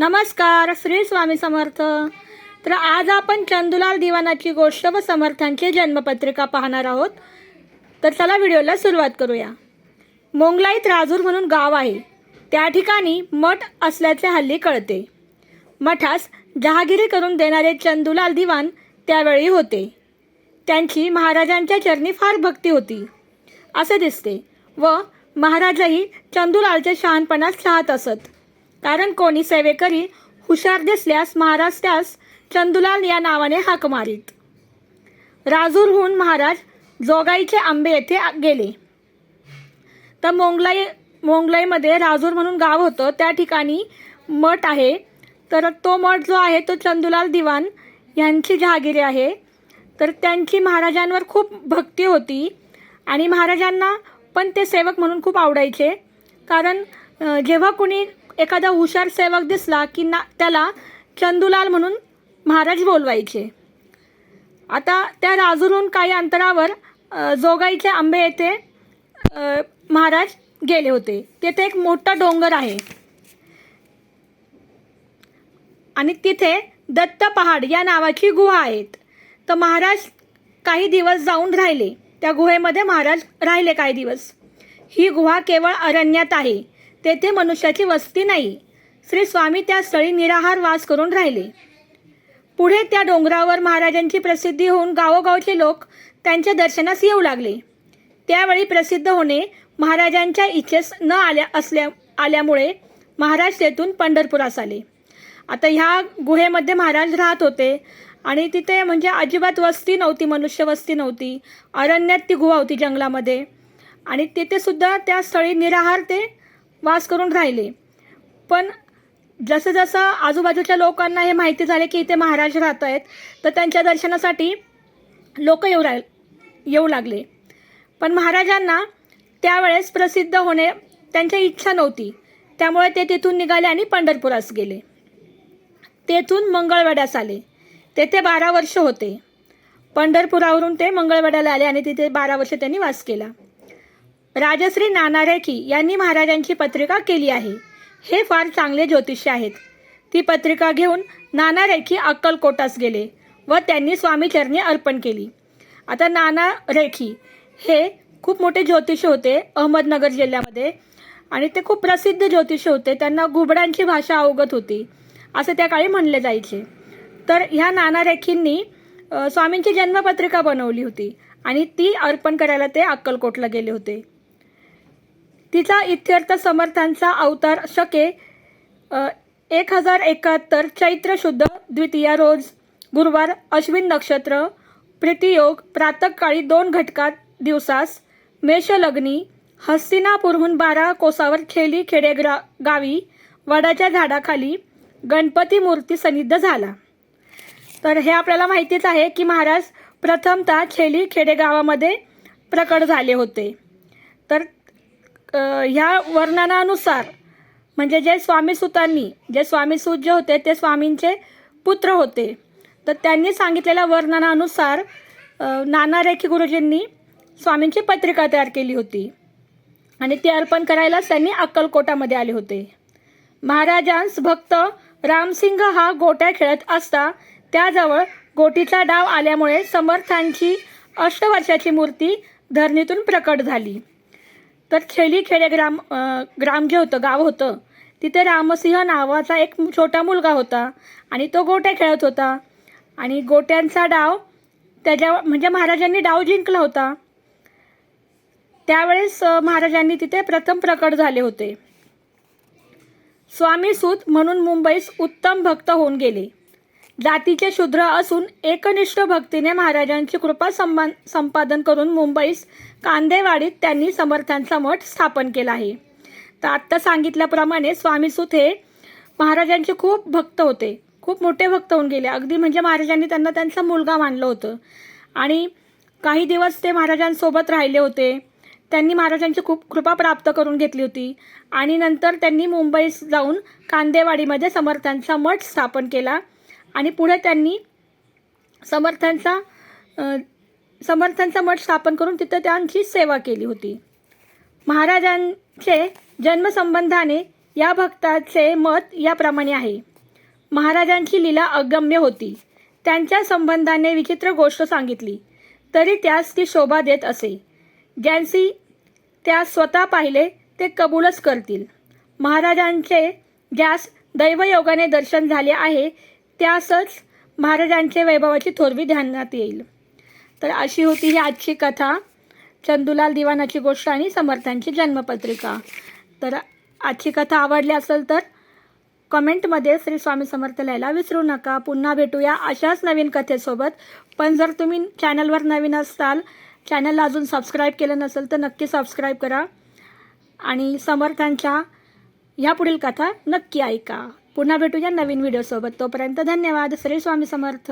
नमस्कार श्री स्वामी समर्थ. तर आज आपण चंदुलाल दिवानाची गोष्ट व समर्थांची जन्मपत्रिका पाहणार आहोत. तर चला व्हिडिओला सुरुवात करूया. मोंगलाईत राजूर म्हणून गाव आहे. त्या ठिकाणी मठ असल्याचे हल्ली कळते. मठास जहागिरी करून देणारे चंदुलाल दिवाण त्यावेळी होते. त्यांची महाराजांच्या चरणी फार भक्ती होती. असे दिसते व महाराजही चंदुलालचे शहाणपणास चाहत असत. कारण कोणी सेवेकरी हुशार दिसल्यास महाराज त्यास चंदुलाल या नावाने हाक मारीत. राजूरहून महाराज जोगाईचे आंबे येथे गेले. तर मोंगलाई मोंगलाईमध्ये राजूर म्हणून गाव होतं त्या ठिकाणी मठ आहे. तर तो मठ जो आहे तो चंदुलाल दिवाण यांची जहागिरी आहे. तर त्यांची महाराजांवर खूप भक्ती होती आणि महाराजांना पण ते सेवक म्हणून खूप आवडायचे. कारण जेव्हा कुणी एखादा हुशार सेवक दिसला की ना त्याला चंदुलाल म्हणून महाराज बोलवायचे. आता त्या राजूरून काही अंतरावर जोगाईचे आंबे येथे महाराज गेले होते. तेथे एक मोठा डोंगर आहे. आणि तिथे दत्त पहाड या नावाची गुहा आहेत. तर महाराज काही दिवस जाऊन राहिले. त्या गुहेमध्ये महाराज राहिले काही दिवस. ही गुहा केवळ अरण्यात आहे. तेथे मनुष्याची वस्ती नाही. श्री स्वामी त्या स्थळी निराहार वास करून राहिले. पुढे त्या डोंगरावर महाराजांची प्रसिद्धी होऊन गावोगावचे लोक त्यांच्या दर्शनास येऊ लागले. त्यावेळी प्रसिद्ध होणे महाराजांच्या इच्छेस न आल्या असल्या आल्यामुळे महाराज तेथून पंढरपुरास आले. आता ह्या गुहेमध्ये महाराज राहत होते आणि तिथे म्हणजे अजिबात वस्ती नव्हती मनुष्य वस्ती नव्हती. अरण्यात ती गुहा होती जंगलामध्ये. आणि तिथेसुद्धा त्या स्थळी निराहार ते वास करून राहिले. पण जसं जसं आजूबाजूच्या लोकांना हे माहिती झाले की इथे महाराज राहत आहेत तर त्यांच्या दर्शनासाठी लोक येऊ राह येऊ लागले. पण महाराजांना त्यावेळेस प्रसिद्ध होणे त्यांची इच्छा नव्हती. त्यामुळे ते तिथून निघाले आणि पंढरपुरास गेले. तेथून मंगळवाड्यास आले. तेथे बारा वर्ष होते. पंढरपुरावरून ते मंगळवाड्याला आले आणि तिथे बारा वर्ष त्यांनी वास केला. राजश्री नाना रेखी यांनी महाराजांची पत्रिका केली आहे. हे फार चांगले ज्योतिष आहेत. ती पत्रिका घेऊन नाना रेखी अक्कलकोटास गेले व त्यांनी स्वामीचरणी अर्पण केली. आता नाना रेखी हे खूप मोठे ज्योतिष होते अहमदनगर जिल्ह्यामध्ये आणि ते खूप प्रसिद्ध ज्योतिष होते. त्यांना घुबडांची भाषा अवगत होती. असं त्या काळी म्हणले जायचे. तर ह्या नाना रेखींनी स्वामींची जन्मपत्रिका बनवली होती आणि ती अर्पण करायला ते अक्कलकोटला गेले होते. तिचा इत्यर्थ समर्थांचा अवतार शके एक हजार एकाहत्तर चैत्र शुद्ध द्वितीया रोज गुरुवार अश्विन नक्षत्र प्रीतियोग प्रातःकाळी दोन घटकात दिवसास मेषलग्नी हस्तिनापूरहून बारा कोसावर खेली खेडेग्रा गावी वडाच्या झाडाखाली गणपती मूर्ती सनिद्ध झाला. तर हे आपल्याला माहितीच आहे की महाराज प्रथमतः छेली खेडेगावामध्ये प्रकट झाले होते. ह्या वर्णनानुसार म्हणजे जे स्वामीसुतांनी जे स्वामीसूत जे होते ते स्वामींचे पुत्र होते. तर त्यांनी सांगितलेल्या वर्णनानुसार नाना रेखी गुरुजींनी स्वामींची पत्रिका तयार केली होती. आणि ती अर्पण करायलाच त्यांनी अक्कलकोटामध्ये आले होते. महाराजांस भक्त रामसिंग हा गोट्या खेळत असता त्याजवळ गोटीचा डाव आल्यामुळे समर्थांची अष्टवर्षाची मूर्ती धरणीतून प्रकट झाली. तर खेली खेडे ग्राम ग्राम जे होतं गाव होतं. तिथे रामसिंह नावाचा एक छोटा मुलगा होता आणि तो गोट्या खेळत होता. आणि गोट्यांचा डाव त्याच्या म्हणजे महाराजांनी डाव जिंकला होता. त्यावेळेस महाराजांनी तिथे प्रथम प्रकट झाले होते. स्वामी सूत म्हणून मुंबईस उत्तम भक्त होऊन गेले. जातीचे शूद्र असून एकनिष्ठ भक्तीने महाराजांची कृपा संबा संपादन करून मुंबईस कांदेवाडीत त्यांनी समर्थांचा मठ स्थापन केला आहे. तर आत्ता सांगितल्याप्रमाणे स्वामीसूत हे महाराजांचे खूप भक्त होते. खूप मोठे भक्त होऊन गेले. अगदी म्हणजे महाराजांनी त्यांना त्यांचा मुलगा मानलं होतं. आणि काही दिवस ते महाराजांसोबत राहिले होते. त्यांनी महाराजांची खूप कृपा प्राप्त करून घेतली होती. आणि नंतर त्यांनी मुंबईस जाऊन कांदेवाडीमध्ये समर्थांचा मठ स्थापन केला. आणि पुढे त्यांनी समर्थांचा समर्थांचा मठ स्थापन करून तिथं त्यांची सेवा केली होती. महाराजांचे जन्मसंबंधाने या भक्ताचे मत याप्रमाणे आहे. महाराजांची लीला अगम्य होती. त्यांच्या संबंधाने विचित्र गोष्ट सांगितली. तरी त्यास ती शोभा देत असे. ज्यांची त्या स्वतः पाहिले ते कबूलच करतील. महाराजांचे ज्यास दैवयोगाने दर्शन झाले आहे त्यासच महाराजांचे वैभवाची थोरवी ध्यानात येईल. तर अशी होती ही आजची कथा. चंदुलाल दिवानाची गोष्ट आणि समर्थांची जन्मपत्रिका. तर आजची कथा आवडली असेल तर कमेंटमध्ये श्री स्वामी समर्थ लिहायला विसरू नका. पुन्हा भेटूया अशाच नवीन कथेसोबत. पण जर तुम्ही चॅनलवर नवीन असताल चॅनलला अजून सबस्क्राईब केलं नसेल तर नक्की सबस्क्राईब करा. आणि समर्थांच्या ह्या पुढील कथा नक्की ऐका. पुन्हा भेटूया नवीन व्हिडिओसोबत तोपर्यंत धन्यवाद. श्री स्वामी समर्थ.